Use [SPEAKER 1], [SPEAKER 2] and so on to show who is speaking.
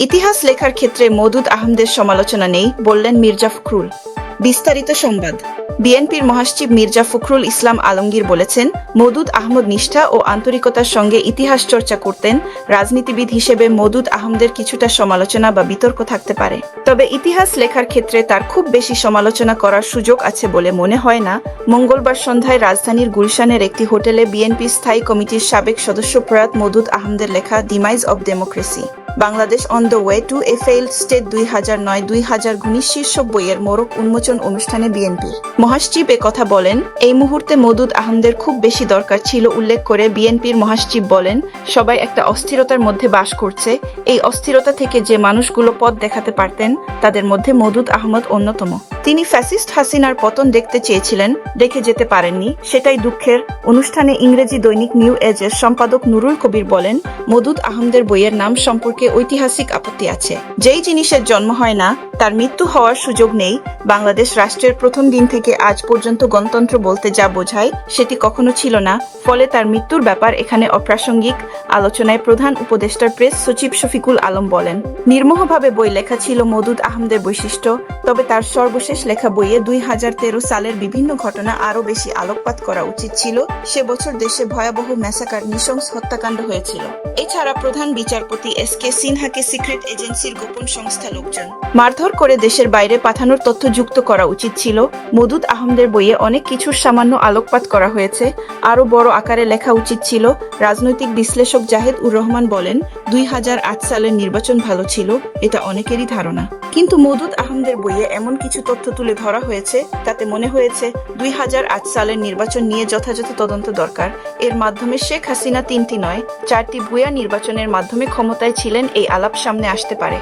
[SPEAKER 1] ইতিহাস লেখার ক্ষেত্রে মওদুদ আহমদের সমালোচনা নেই, বললেন মির্জা ফখরুল। বিস্তারিত সংবাদ। বিএনপির মহাসচিব মির্জা ফখরুল ইসলাম আলমগীর বলেছেন মওদুদ আহমদ নিষ্ঠা ও আন্তরিকতার সঙ্গে ইতিহাস চর্চা করতেন, রাজনীতিবিদ হিসেবে মওদুদ আহমদের কিছুটা সমালোচনা বা বিতর্ক থাকতে পারে। তবে ইতিহাস লেখার ক্ষেত্রে তার খুব বেশি সমালোচনা করার সুযোগ আছে বলে মনে হয় না। মঙ্গলবার সন্ধ্যায় রাজধানীর গুলশানের একটি হোটেলে বিএনপি স্থায়ী কমিটির সাবেক সদস্য প্রয়াত মওদুদ আহমদের লেখা demise of democracy Bangladesh on the way to a failed state দুই হাজার নয়, দুই হাজার উনিশ শীর্ষ বইয়ের মোড়ক উন্মোচন অনুষ্ঠানে বিএনপি মহাসচিব কথা বলেন, এই মুহূর্তে মদুদ আহমদের খুব বেশি দরকার ছিল উল্লেখ করে বিএনপির মহাসচিব বলেন, সবাই একটা অস্থিরতার মধ্যে বাস করছে। এই অস্থিরতা থেকে যে মানুষগুলো পথ দেখাতে পারতেন, তাদের মধ্যে মদুদ আহমদ অন্যতম। তিনি ফ্যাসিস্ট হাসিনার পতন দেখতে চেয়েছিলেন, দেখে যেতে পারেননি। সেটাই দুঃখের। অনুষ্ঠানে ইংরেজি দৈনিক নিউ এজের সম্পাদক নুরুল কবির বলেন, মদুদ আহমদের বইয়ের নাম সম্পর্কে ঐতিহাসিক আপত্তি আছে। যেই জিনিসের জন্ম হয় না, তার মৃত্যু হওয়ার সুযোগ নেই। বাংলাদেশ রাষ্ট্রের প্রথম দিন থেকে আজ পর্যন্ত গণতন্ত্র বলতে যা বোঝায়, সেটি কখনো ছিল না। ফলে তার মৃত্যুর ব্যাপার এখানে অপ্রাসঙ্গিক, আলোচনায় প্রধান উপদেষ্টার প্রেস সচিব শফিকুল আলম বলেন। নির্মোহভাবে বই লেখা ছিল মদুদ আহমদের বৈশিষ্ট্য, তবে তার সর্বশেষ লেখা বইয়ে দুই হাজার তেরো সালের বিভিন্ন ঘটনা আরও বেশি আলোকপাত করা উচিত ছিল। সে বছর দেশে ভয়াবহ ম্যাসাকার নৃশংস হত্যাকাণ্ড হয়েছিল। এছাড়া প্রধান বিচারপতি এস কে সিনহাকে সিক্রেট এজেন্সির গোপন সংস্থা লোকজন। মারধর করে দেশের বাইরে পাঠানোর তথ্য যুক্ত করা উচিত ছিল। মদুদ আহমদের বইয়ে অনেক কিছুর সামান্য আলোকপাত করা হয়েছে। আরও বড় আকারে লেখা উচিত ছিল, রাজনৈতিক বিশ্লেষক জাহেদ উর রহমান বলেন, দুই হাজার আট সালের নির্বাচন ভালো ছিল, এটা অনেকেরই ধারণা। কিন্তু মদুদ আহমদের বইয়ে এমন কিছু তথ্য তুলে ধরা হয়েছে। তাতে মনে হয়েছে, দুই হাজার আট সালের নির্বাচন নিয়ে যথাযথ তদন্ত দরকার। এর মাধ্যমে শেখ হাসিনা তিনটি নয়, চারটি ভুয়া নির্বাচনের মাধ্যমে ক্ষমতায় ছিলেন এই আলাপ সামনে আসতে পারে।